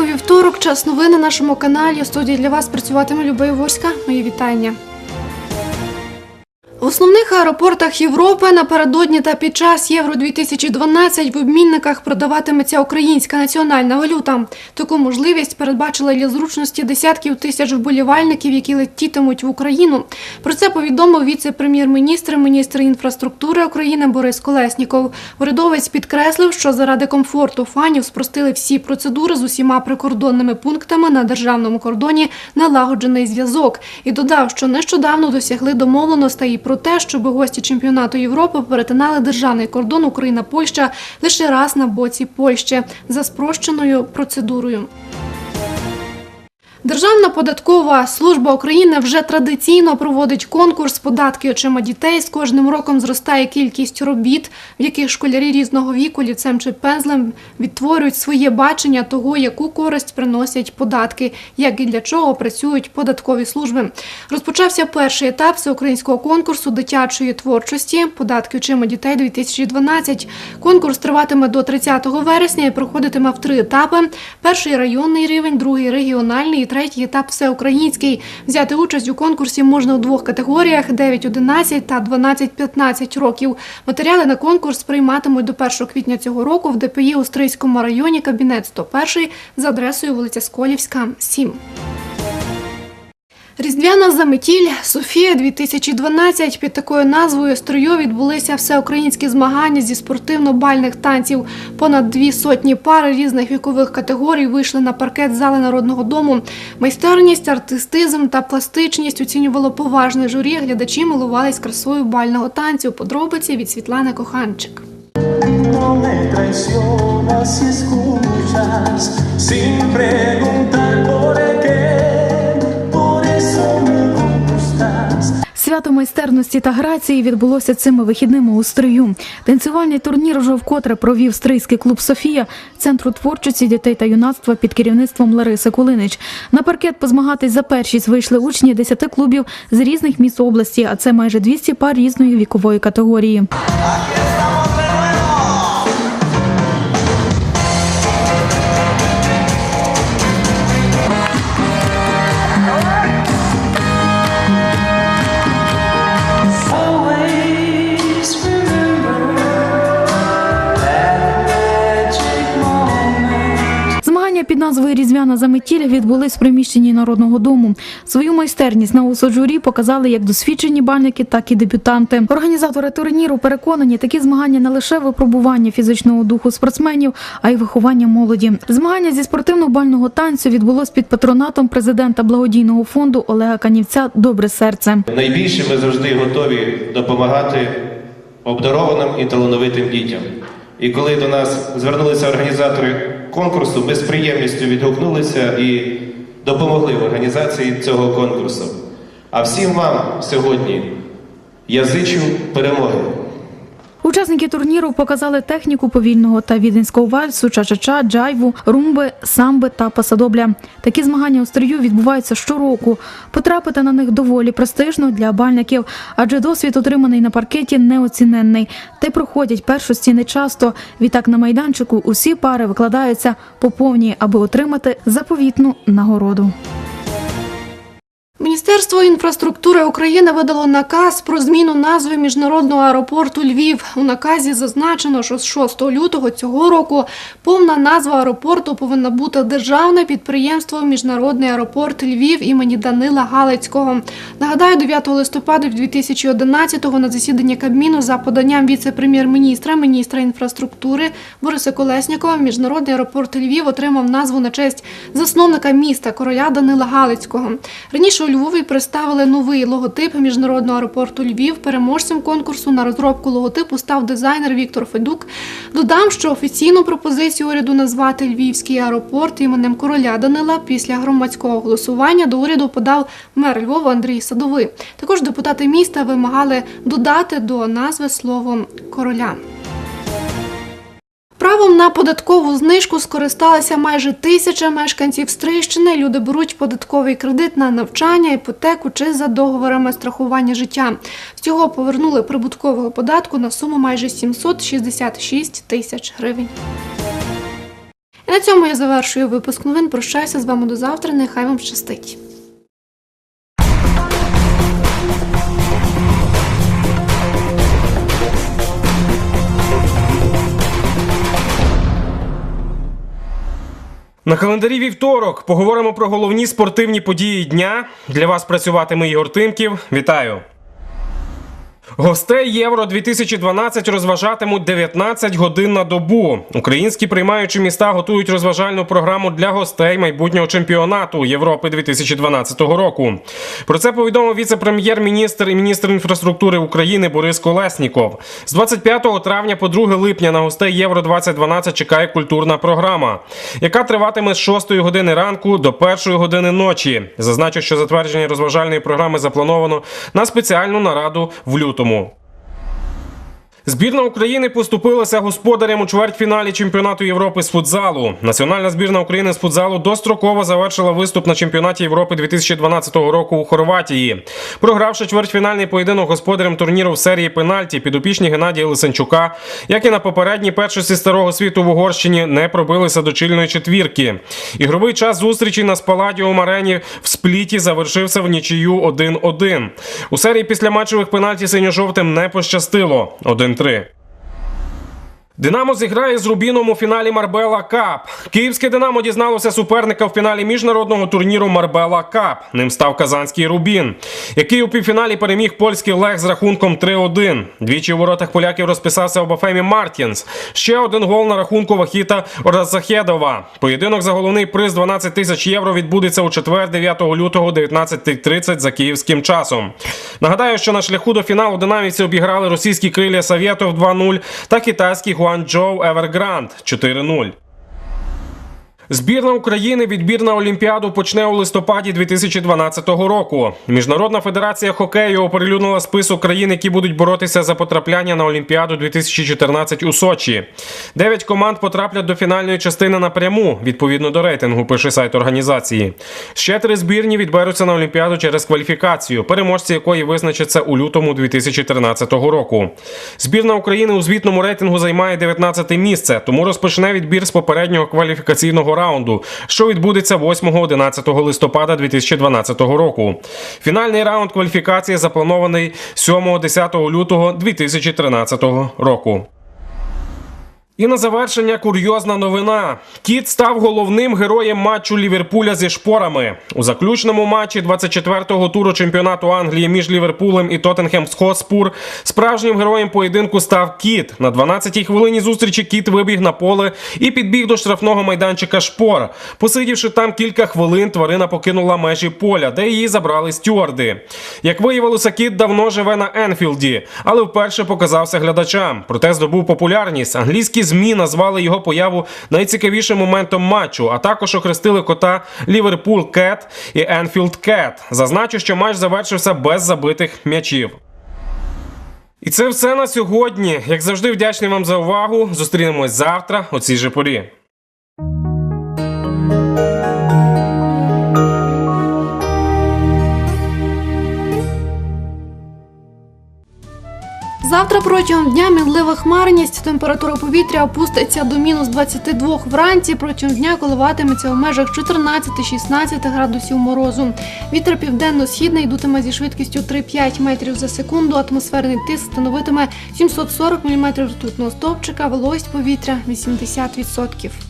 у вівторок. Час новини на нашому каналі. У студії для вас працюватиме Любов моє вітання. В основних аеропортах Європи напередодні та під час Євро 2012 в обмінниках продаватиметься українська національна валюта. Таку можливість передбачила для зручності десятків тисяч вболівальників, які летітимуть в Україну. Про це повідомив віце-прем'єр-міністр, міністр інфраструктури України Борис Колесніков. Урядовець підкреслив, що заради комфорту фанів спростили всі процедури з усіма прикордонними пунктами на державному кордоні налагоджений зв'язок. І додав, що нещодавно досягли домовленостей про те, щоб гості чемпіонату Європи перетинали державний кордон Україна-Польща лише раз на боці Польщі за спрощеною процедурою. Державна податкова служба України вже традиційно проводить конкурс податки очима дітей. З кожним роком зростає кількість робіт, в яких школярі різного віку ліцем чи пензлем відтворюють своє бачення того, яку користь приносять податки, як і для чого працюють податкові служби. Розпочався перший етап всеукраїнського конкурсу дитячої творчості податки очима дітей 2012. Конкурс триватиме до 30 вересня і проходитиме в три етапи: перший районний рівень, другий регіональний третій етап всеукраїнський. Взяти участь у конкурсі можна у двох категоріях: 9-11 та 12-15 років. Матеріали на конкурс прийматимуть до 1 квітня цього року в ДПІ у Стрийському районі, кабінет 101 за адресою вулиця Сколівська, 7. Різдвяна заметіль Софія 2012 під такою назвою строю відбулися всеукраїнські змагання зі спортивно-бальних танців. Понад дві сотні пар різних вікових категорій вийшли на паркет зали народного дому. Майстерність, артистизм та пластичність оцінювало поважне журі. Глядачі милувались красою бального танцю. Подробиці від Світлани Коханчик. No me traicionas si escuchas sin preguntar. Свято майстерності та грації відбулося цими вихідними у стрию. Танцювальний турнір вже вкотре провів стрийський клуб Софія центру творчості дітей та юнацтва під керівництвом Лариси Кулинич. На паркет позмагатись за першість вийшли учні 10 клубів з різних міст області, а це майже 200 пар різної вікової категорії. Змагання під назвою Різдвяна заметіль відбулись в приміщенні народного дому. Свою майстерність на осуд журі показали як досвідчені бальники, так і дебютанти. Організатори турніру переконані, такі змагання не лише випробування фізичного духу спортсменів, а й виховання молоді. Змагання зі спортивно-бального танцю відбулось під патронатом президента благодійного фонду Олега Канівця Добре серце. Найбільше ми завжди готові допомагати обдарованим і талановитим дітям. І коли до нас звернулися організатори конкурсу, ми з приємністю відгукнулися і допомогли в організації цього конкурсу. А всім вам сьогодні я зичу перемоги. Учасники турніру показали техніку повільного та віденського вальсу, ча-ча-ча, джайву, румби, самби та пасадобля. Такі змагання у стрію відбуваються щороку. Потрапити на них доволі престижно для бальників, адже досвід, отриманий на паркеті, неоціненний. Та й проходять не часто. Відтак на майданчику усі пари викладаються по повній, аби отримати заповітну нагороду. Міністерство інфраструктури України видало наказ про зміну назви міжнародного аеропорту Львів. У наказі зазначено, що з 6 лютого цього року повна назва аеропорту повинна бути державне підприємство Міжнародний аеропорт Львів імені Данила Галицького. Нагадаю, 9 листопада 2011-го на засіданні Кабміну за поданням віце-прем'єр-міністра, міністра інфраструктури Бориса Колеснікова, міжнародний аеропорт Львів отримав назву на честь засновника міста короля Данила Галицького. Раніше у Львові представили новий логотип міжнародного аеропорту Львів. Переможцем конкурсу на розробку логотипу став дизайнер Віктор Федук. Додам, що офіційну пропозицію уряду назвати Львівський аеропорт іменем короля Данила після громадського голосування до уряду подав мер Львова Андрій Садовий. Також депутати міста вимагали додати до назви слово короля. Податкову знижку скористалися майже тисяча мешканців Стрийщини. Люди беруть податковий кредит на навчання, іпотеку чи за договорами страхування життя. Всього повернули прибуткового податку на суму майже 766 тисяч гривень. І на цьому я завершую випуск новин. Прощаюся з вами до завтра. Нехай вам щастить. На календарі вівторок поговоримо про головні спортивні події дня. Для вас працюватиме Ігор Тимків. Вітаю! Гостей Євро 2012 розважатимуть 19 годин на добу. Українські приймаючі міста готують розважальну програму для гостей майбутнього чемпіонату Європи 2012 року. Про це повідомив віце-прем'єр-міністр і міністр інфраструктури України Борис Колесніков. З 25 травня по 2 липня на гостей Євро 2012 чекає культурна програма, яка триватиме з 6 години ранку до 1 години ночі. Зазначу, що затвердження розважальної програми заплановано на спеціальну нараду в лютому. moi. Збірна України поступилася господарям у чвертьфіналі чемпіонату Європи з футзалу. Національна збірна України з футзалу достроково завершила виступ на чемпіонаті Європи 2012 року у Хорватії. Програвши чвертьфінальний поєдинок господарям турніру в серії пенальті, підопічні Геннадія Лисенчука, як і на попередній першості старого світу в Угорщині, не пробилися до чільної четвірки. Ігровий час зустрічі на Спаладіум арені в спліті завершився в нічию 1-1. У серії після матчевих пенальті синьо-жовтим не пощастило Alien 3 Динамо зіграє з Рубіном у фіналі Марбела Кап. Київське Динамо дізналося суперника в фіналі міжнародного турніру Марбела Кап. Ним став казанський Рубін, який у півфіналі переміг польський Лех з рахунком 3-1. Двічі у воротах поляків розписався Обафемі Мартінс. Ще один гол на рахунку Вахіта Оразахедова. Поєдинок за головний приз 12 тисяч євро відбудеться у четвер, 9 лютого, 19.30 за київським часом. Нагадаю, що на шляху до фіналу динамівці обіграли російські крилля Савєтов 2-0 та китайський Guangzhou Evergrande 4-0. Збірна України відбір на Олімпіаду почне у листопаді 2012 року. Міжнародна федерація хокею оприлюднила список країн, які будуть боротися за потрапляння на Олімпіаду 2014 у Сочі. Дев'ять команд потраплять до фінальної частини напряму, відповідно до рейтингу, пише сайт організації. Ще три збірні відберуться на Олімпіаду через кваліфікацію, переможці якої визначаться у лютому 2013 року. Збірна України у звітному рейтингу займає 19 місце, тому розпочне відбір з попереднього кваліфікаційного раунду, що відбудеться 8-11 листопада 2012 року. Фінальний раунд кваліфікації запланований 7-10 лютого 2013 року. І на завершення курйозна новина. Кіт став головним героєм матчу Ліверпуля зі шпорами. У заключному матчі 24-го туру чемпіонату Англії між Ліверпулем і Тоттенхем Хотспур справжнім героєм поєдинку став Кіт. На 12-й хвилині зустрічі Кіт вибіг на поле і підбіг до штрафного майданчика шпор. Посидівши там кілька хвилин, тварина покинула межі поля, де її забрали стюарди. Як виявилося, кіт давно живе на Енфілді, але вперше показався глядачам. Проте здобув популярність. Англійські ЗМІ назвали його появу найцікавішим моментом матчу, а також охрестили кота Ліверпул Кет і Енфілд Кет. Зазначу, що матч завершився без забитих м'ячів. І це все на сьогодні. Як завжди, вдячний вам за увагу. Зустрінемось завтра у цій же порі. Завтра протягом дня мінлива хмарність, температура повітря опуститься до мінус 22 вранці. Протягом дня коливатиметься у межах 14-16 градусів морозу. Вітер південно-східний йтиме зі швидкістю 3-5 метрів за секунду. Атмосферний тиск становитиме 740 мм ртутного стовпчика, вологість повітря 80%.